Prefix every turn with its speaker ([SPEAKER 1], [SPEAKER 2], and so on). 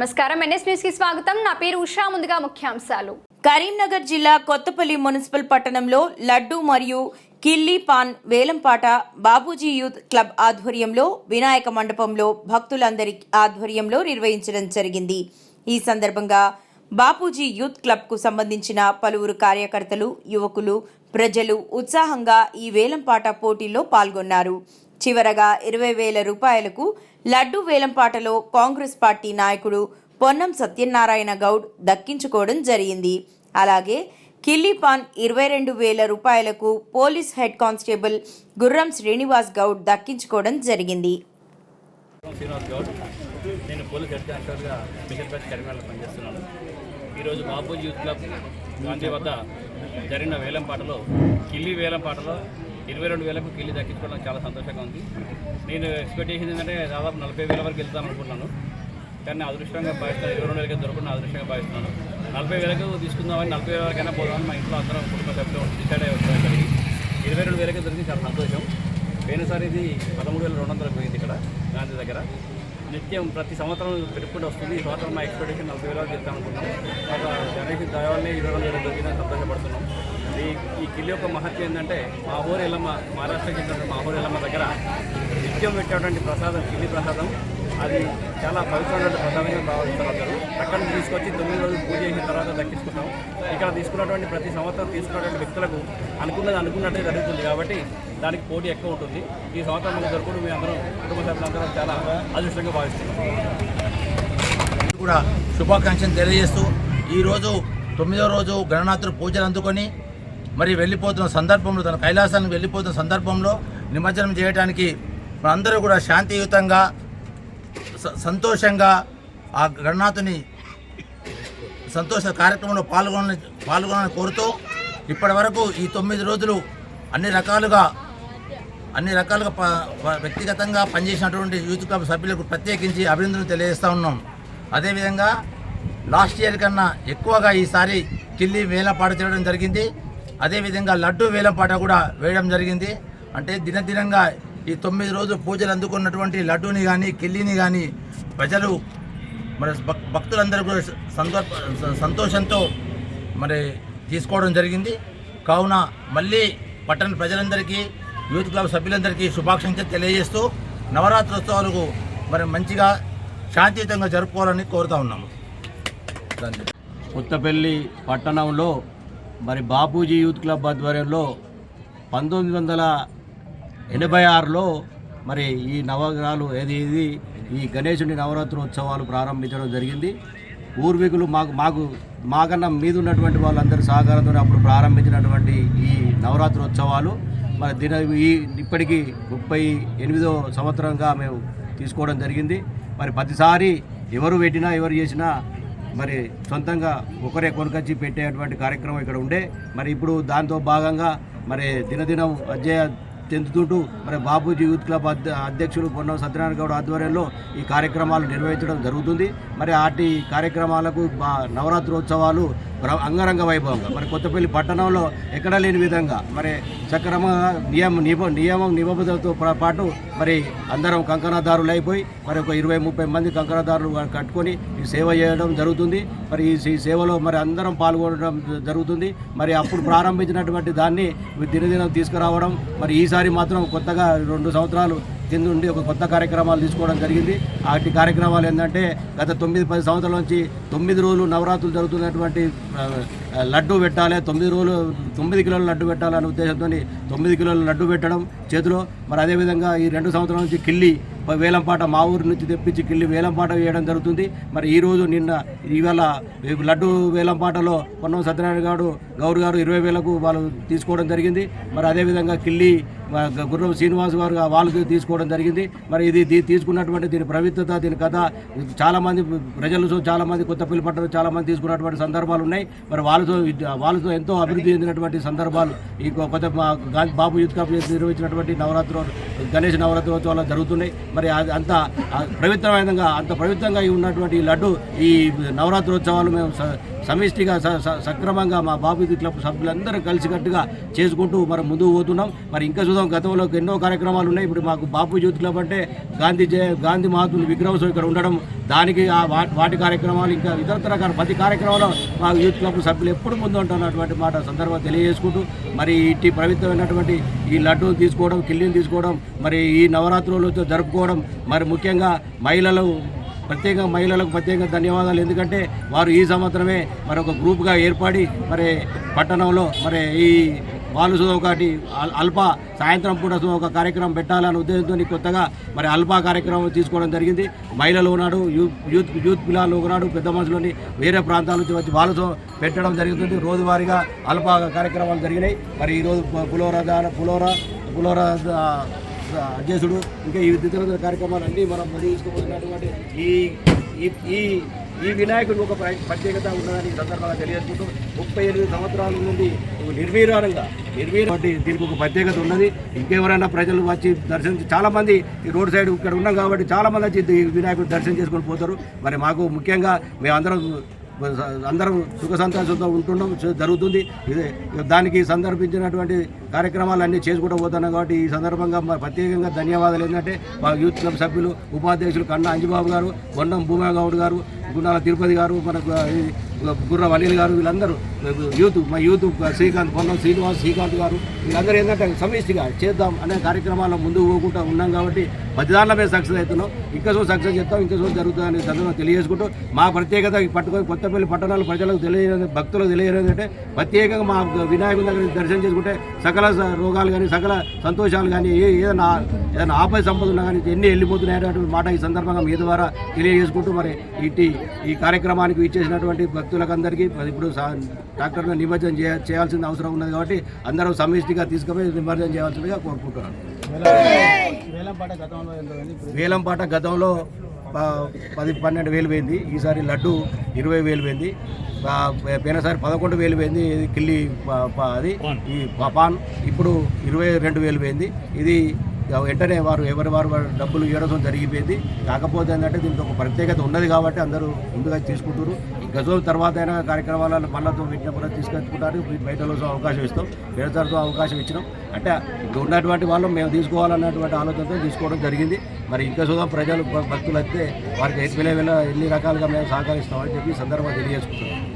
[SPEAKER 1] నమస్కారం. ఎన్ఎస్ న్యూస్కి స్వాగతం. నా పేరు ఉషా. ముందుగా ముఖ్యాంశాలు.
[SPEAKER 2] కరీంనగర్ జిల్లా కొత్తపల్లి మున్సిపల్ పట్టణంలో లడ్డు మరియు కిల్లీ పాన్ వేలంపాట బాబూజీ యూత్ క్లబ్ ఆధ్వర్యంలో వినాయక మండపంలో భక్తులందరి ఆధ్వర్యంలో నిర్వహించడం జరిగింది. ఈ సందర్భంగా బాపూజీ యూత్ క్లబ్కు సంబంధించిన పలువురు కార్యకర్తలు యువకులు ప్రజలు ఉత్సాహంగా ఈ వేలంపాట పోటీల్లో పాల్గొన్నారు. చివరగా ఇరవై వేల రూపాయలకు లడ్డు వేలంపాటలో కాంగ్రెస్ పార్టీ నాయకుడు పొన్నం సత్యనారాయణ గౌడ్ దక్కించుకోవడం జరిగింది. అలాగే కిల్లీపాన్ ఇరవై రెండు వేల రూపాయలకు పోలీస్ హెడ్ కానిస్టేబుల్ గుర్రం శ్రీనివాస్ గౌడ్ దక్కించుకోవడం జరిగింది.
[SPEAKER 3] శ్రీనివాస్ గౌడ్ నేను పోలీస్ హెడ్ కానిస్టేబుల్గా స్పెషల్ కరీంనగర్లో పనిచేస్తున్నాను. ఈరోజు బాబూజీ యూత్ క్లబ్ గాంధీ వద్ద జరిగిన వేలం పాటలో కిల్లి వేలం పాటలో ఇరవై రెండు వేలకు కిల్లి దక్కించుకోవడం చాలా సంతోషంగా ఉంది. నేను ఎక్స్పెక్ట్ చేసింది ఏంటంటే దాదాపు నలభై వేల వరకు వెళ్తాను అనుకున్నాను కానీ అదృష్టంగా భావిస్తున్నాను ఇరవై రెండు వేలకి దొరకకుండా అదృష్టంగా భావిస్తున్నాను. నలభై వేలకు తీసుకుందామని నలభై వేల వరకైనా పోదామని మా ఇంట్లో అందరం కుటుంబ సభ్యులు డిసైడ్ అయ్యి వచ్చారు ఇక్కడికి ఇరవై రెండు వేలకే దొరికి చాలా సంతోషం. పోయినసారి ఇది పదమూడు వేల రెండు వందలకు పోయింది ఇక్కడ గాంధీ దగ్గర. నిత్యం ప్రతి సంవత్సరం పెట్టుకుంటూ వస్తుంది. ఈ సంవత్సరం మా ఎక్స్పెక్టేషన్ నలభై వేల వరకు వెళ్తాం అనుకున్నాం ఒక జనరేషన్ ఇరవై రెండు వేల దొరికిందని సంతోషపడుతున్నాం. ఈ ఈ కిల్లి యొక్క మహత్యం ఏంటంటే మా ఊరు ఎల్లమ్మ మహారాష్ట్రకి చెందిన మా ఊరు ఎల్లమ్మ దగ్గర నిత్యం పెట్టేటువంటి ప్రసాదం కిల్లి ప్రసాదం. అది చాలా పవిత్రమైనటువంటి ప్రసాదంగా భావిస్తారు అందరూ అక్కడ తీసుకొచ్చి తొమ్మిది రోజులు పూజ చేసిన తర్వాత దక్కించుకుంటాం. ఇక్కడ తీసుకున్నటువంటి ప్రతి సంవత్సరం తీసుకున్నటువంటి వ్యక్తులకు అనుకున్నది అనుకున్నట్టే జరుగుతుంది కాబట్టి దానికి పోటీ ఎక్కువ ఉంటుంది. ఈ సంవత్సరం మనకు దొరకడం మీ అందరం కుటుంబ సభ్యులందరం చాలా అదృష్టంగా భావిస్తున్నాం
[SPEAKER 4] కూడా శుభాకాంక్షలు తెలియజేస్తూ ఈరోజు తొమ్మిదో రోజు గణనాథుడు పూజలు అందుకొని మరి వెళ్ళిపోతున్న సందర్భంలో తన కైలాసానికి వెళ్ళిపోతున్న సందర్భంలో నిమజ్జనం చేయడానికి మనందరూ కూడా శాంతియుతంగా సంతోషంగా ఆ గణనాథుని సంతోష కార్యక్రమంలో పాల్గొన పాల్గొనాలని కోరుతూ ఇప్పటి వరకు ఈ తొమ్మిది రోజులు అన్ని రకాలుగా అన్ని రకాలుగా ప- వ్యక్తిగతంగా పనిచేసినటువంటి యూత్ క్లబ్ సభ్యులకు ప్రత్యేకించి అభినందనలు తెలియజేస్తూ ఉన్నాం. అదేవిధంగా లాస్ట్ ఇయర్ కన్నా ఎక్కువగా ఈసారి కిల్లి వేలంపాట చేయడం జరిగింది. అదేవిధంగా లడ్డు వేలంపాట కూడా వేయడం జరిగింది. అంటే దినదినంగా ఈ తొమ్మిది రోజులు పూజలు అందుకున్నటువంటి లడ్డూని కానీ కిల్లిని కానీ ప్రజలు మరి భక్- భక్తులందరూ కూడా సంతో సంతోషంతో మరి తీసుకోవడం జరిగింది. కావున మళ్ళీ పట్టణ ప్రజలందరికీ యూత్ క్లబ్ సభ్యులందరికీ శుభాకాంక్షలు తెలియజేస్తూ నవరాత్రోత్సవాలకు మరి మంచిగా శాంతియుతంగా జరుపుకోవాలని కోరుతా ఉన్నాము.
[SPEAKER 5] కొత్తపల్లి పట్టణంలో మరి బాపూజీ యూత్ క్లబ్ ఆధ్వర్యంలో పంతొమ్మిది వందల ఎనభై ఆరులో మరి ఈ నవగ్రహాలు ఏది ఇది? ఈ గణేశుని నవరాత్రోత్సవాలు ప్రారంభించడం జరిగింది. పూర్వీకులు మాకు మాకు మాకన్నా మీద ఉన్నటువంటి వాళ్ళందరి సహకారంతో అప్పుడు ప్రారంభించినటువంటి ఈ నవరాత్రోత్సవాలు. మరి దిన ఈ ఇప్పటికీ ముప్పై ఎనిమిదో సంవత్సరంగా మేము తీసుకోవడం జరిగింది. మరి ప్రతిసారి ఎవరు పెట్టినా ఎవరు చేసినా మరి సొంతంగా ఒకరే కొనుకొచ్చి పెట్టేటువంటి కార్యక్రమం ఇక్కడ ఉండే. మరి ఇప్పుడు దాంతో భాగంగా మరి దినదినం అధ్యయ చెందుతుంటూ మరి బాబూజీ యూత్ క్లబ్ అధ్యక్షుడు అధ్యక్షులు పొన్నం సత్యనారాయణ గౌడ్ ఆధ్వర్యంలో ఈ కార్యక్రమాలు నిర్వహించడం జరుగుతుంది. మరి ఆటి కార్యక్రమాలకు నవరాత్రోత్సవాలు అంగరంగ వైభవంగా. మరి కొత్తపల్లి పట్టణంలో ఎక్కడ లేని విధంగా మరి సక్రమంగా నియమ నిబ నియమం నిబంధనలతో పాటు మరి అందరం కంకణదారులు అయిపోయి మరి ఒక ఇరవై ముప్పై మంది కంకణదారులు కట్టుకొని ఈ సేవ చేయడం జరుగుతుంది. మరి ఈ సేవలో మరి అందరం పాల్గొనడం జరుగుతుంది. మరి అప్పుడు ప్రారంభించినటువంటి దాన్ని దినదినం తీసుకురావడం మరి ఈసారి మాత్రం కొత్తగా రెండు సంవత్సరాలు కింద ఉండి ఒక కొత్త కార్యక్రమాలు తీసుకోవడం జరిగింది. వాటి కార్యక్రమాలు ఏంటంటే గత తొమ్మిది పది సంవత్సరాల నుంచి తొమ్మిది రోజులు నవరాత్రులు జరుగుతున్నటువంటి లడ్డు పెట్టాలి తొమ్మిది రోజులు తొమ్మిది కిలోల లడ్డు పెట్టాలనే ఉద్దేశంతో తొమ్మిది కిలోల లడ్డు పెట్టడం చేతిలో. మరి అదేవిధంగా ఈ రెండు సంవత్సరాల నుంచి కిల్లి వేలంపాట మా ఊరి నుంచి తెప్పించి కిల్లి వేలంపాట వేయడం జరుగుతుంది. మరి ఈ రోజు నిన్న ఇవాళ లడ్డు వేలంపాటలో పొన్నం సత్యనారాయణ గారు గౌరు గారు ఇరవై వేలకు వాళ్ళు తీసుకోవడం జరిగింది. మరి అదేవిధంగా కిల్లి గుర్రం శ్రీనివాస్ గారు వాళ్ళు తీసుకోవడం జరిగింది. మరి ఇది దీన్ని తీసుకున్నటువంటి దీని ప్రవిత్రత దీని కథ చాలామంది ప్రజలు చాలా మంది కొత్తపల్లి పట్టణం చాలా తీసుకున్నటువంటి సందర్భాలు ఉన్నాయి. మరి వాళ్ళతో వాళ్ళతో ఎంతో అభివృద్ధి చెందినటువంటి సందర్భాలు ఈ కొ- కొత్త మా బాబు యూత్ కప్ నిర్వహించినటువంటి నవరాత్రి గణేష్ నవరాత్రోత్సవాలు జరుగుతున్నాయి. మరి అది అంత పవిత్రమైన అంత పవిత్రంగా ఉన్నటువంటి ఈ లడ్డు ఈ నవరాత్రోత్సవాలు మేము సమిష్టిగా స- స- సక్రమంగా మా బాబు క్లబ్ సభ్యులందరూ కలిసికట్టుగా చేసుకుంటూ మరి ముందుకు పోతున్నాం. మరి ఇంకా చూద్దాం గతంలో ఎన్నో కార్యక్రమాలు ఉన్నాయి. ఇప్పుడు మాకు బాపు యూత్ క్లబ్ అంటే గాంధీ జయ గాంధీ మహాత్ముని విగ్రహం ఇక్కడ ఉండడం దానికి ఆ వాటి కార్యక్రమాలు ఇంకా ఇతరతర ప్రతి కార్యక్రమంలో మా యూత్ క్లబ్ సభ్యులు ఎప్పుడు ముందు ఉంటున్నటువంటి మాట సందర్భం తెలియజేసుకుంటూ మరి ఇట్టి పవిత్రమైనటువంటి ఈ లడ్డూలు తీసుకోవడం కిల్లీలు తీసుకోవడం మరి ఈ నవరాత్రులతో జరుపుకోవడం మరి ముఖ్యంగా మహిళలు ప్రత్యేక మహిళలకు ప్రత్యేకంగా ధన్యవాదాలు. ఎందుకంటే వారు ఈ సంవత్సరమే మరి ఒక గ్రూప్గా ఏర్పడి మరి పట్టణంలో మరి ఈ వాళ్ళు ఒకటి అల్- అల్ప సాయంత్రం పూట ఒక కార్యక్రమం పెట్టాలనే ఉద్దేశంతో కొత్తగా మరి అల్పా కార్యక్రమం తీసుకోవడం జరిగింది. మహిళలు ఉన్నాడు యూత్ యూత్ పిల్లలు ఉన్నాడు పెద్ద మనుషులని వేరే ప్రాంతాల నుంచి వచ్చి వాళ్ళతో పెట్టడం జరుగుతుంది. రోజువారీగా అల్పా కార్యక్రమాలు జరిగినాయి. మరి ఈరోజు పులోర పులోర పులోర అధ్యక్షుడు ఇంకా ఈ ఇతర కార్యక్రమాలు అన్నీ మనం నిర్వహించుకోబోతున్నటువంటి ఈ ఈ- ఈ వినాయకుడు ఒక ప్ర- ప్రత్యేకత ఉన్నదని సందర్భంగా తెలియజేసుకుంటూ ముప్పై ఎనిమిది సంవత్సరాల నుండి నిర్వీర్యంగా నిర్వీర్యం దీనికి ఒక ప్రత్యేకత ఉన్నది. ఇంకెవరైనా ప్రజలు వచ్చి దర్శించి చాలామంది ఈ రోడ్ సైడ్ ఇక్కడ ఉన్నాం కాబట్టి చాలా మంది వచ్చి ఈ వినాయకుడు దర్శనం చేసుకొని పోతారు. మరి మాకు ముఖ్యంగా మేమందరం అందరం సుఖ సంతోషంతో ఉంటుండడం జరుగుతుంది. దానికి సందర్భించినటువంటి కార్యక్రమాలు అన్నీ చేసుకుంటూ పోతున్నాం కాబట్టి ఈ సందర్భంగా మా ప్రత్యేకంగా ధన్యవాదాలు ఏంటంటే మా యూత్ క్లబ్ సభ్యులు ఉపాధ్యక్షులు కన్నా అంజిబాబు గారు బొండం భూమా గౌడ్ గారు గుండాల తిరుపతి గారు మనకు ఈ వలీల్ గారు వీళ్ళందరూ యూత్ మా యూత్ శ్రీకాంత్ పొన్నం శ్రీనివాస్ శ్రీకాంత్ గారు వీళ్ళందరూ ఏంటంటే సమిష్టిగా చేద్దాం అనే కార్యక్రమాల్లో ముందుకు పోకుండా ఉన్నాం కాబట్టి ప్రతి దాంట్లో మేము సక్సెస్ అవుతున్నాం. ఇంకా సో సక్సెస్ చేస్తాం ఇంకా సో జరుగుతుందని సందర్భంగా తెలియజేసుకుంటూ మా ప్రత్యేకత పట్టుకొని కొత్తపల్లి పట్టణాలు ప్రజలకు తెలియజేయడం భక్తులకు తెలియజేది అంటే ప్రత్యేకంగా మా వినాయకుని దగ్గర దర్శనం చేసుకుంటే సకల రోగాలు కానీ సకల సంతోషాలు కానీ ఏ ఏదైనా ఏదైనా ఆపై సంపద ఉన్నా కానీ ఎన్ని వెళ్ళిపోతున్నాయనేటువంటి మాట ఈ సందర్భంగా మీ ద్వారా తెలియజేసుకుంటూ మరి ఇటు ఈ కార్యక్రమానికి ఇచ్చేసినటువంటి భక్తులకందరికీ ఇప్పుడు సా- నిమజ్జనం చేయ చేయాల్సిన అవసరం ఉన్నది కాబట్టి అందరూ సమిష్టిగా తీసుకుపోయి నిమజ్జనం చేయాల్సిందిగా కోరుకుంటున్నాను. వేలంపాట గతంలో పది పన్నెండు వేలు పోయింది. ఈసారి లడ్డు ఇరవై వేలు పోయింది. పోయినసారి పదకొండు వేలు పోయింది. ఇది కిల్లి అది ఈ పాన్ ఇప్పుడు ఇరవై రెండు వేలు పోయింది. ఇది వెంటనే వారు ఎవరి వారు డబ్బులు ఇవ్వడం జరిగిపోయింది. కాకపోతే ఏంటంటే దీనికి ఒక ప్రత్యేకత ఉన్నది కాబట్టి అందరూ ముందుగా తీసుకుంటారు గజోల తర్వాత అయినా కార్యక్రమాలను మళ్ళతో పెట్టినప్పుడు తీసుకెచ్చుకుంటారు బయటలో అవకాశం ఇస్తాం. వేరేసారితో అవకాశం ఇచ్చినాం. అంటే ఇప్పుడు ఉన్నటువంటి వాళ్ళు మేము తీసుకోవాలన్నటువంటి ఆలోచనతో తీసుకోవడం జరిగింది. మరి ఇంకా చూద్దాం ప్రజలు భక్తులు అయితే వారికి ఎన్ని వేల ఎన్ని రకాలుగా మేము సహకరిస్తామని చెప్పి సందర్భంగా తెలియజేసుకుంటున్నాం.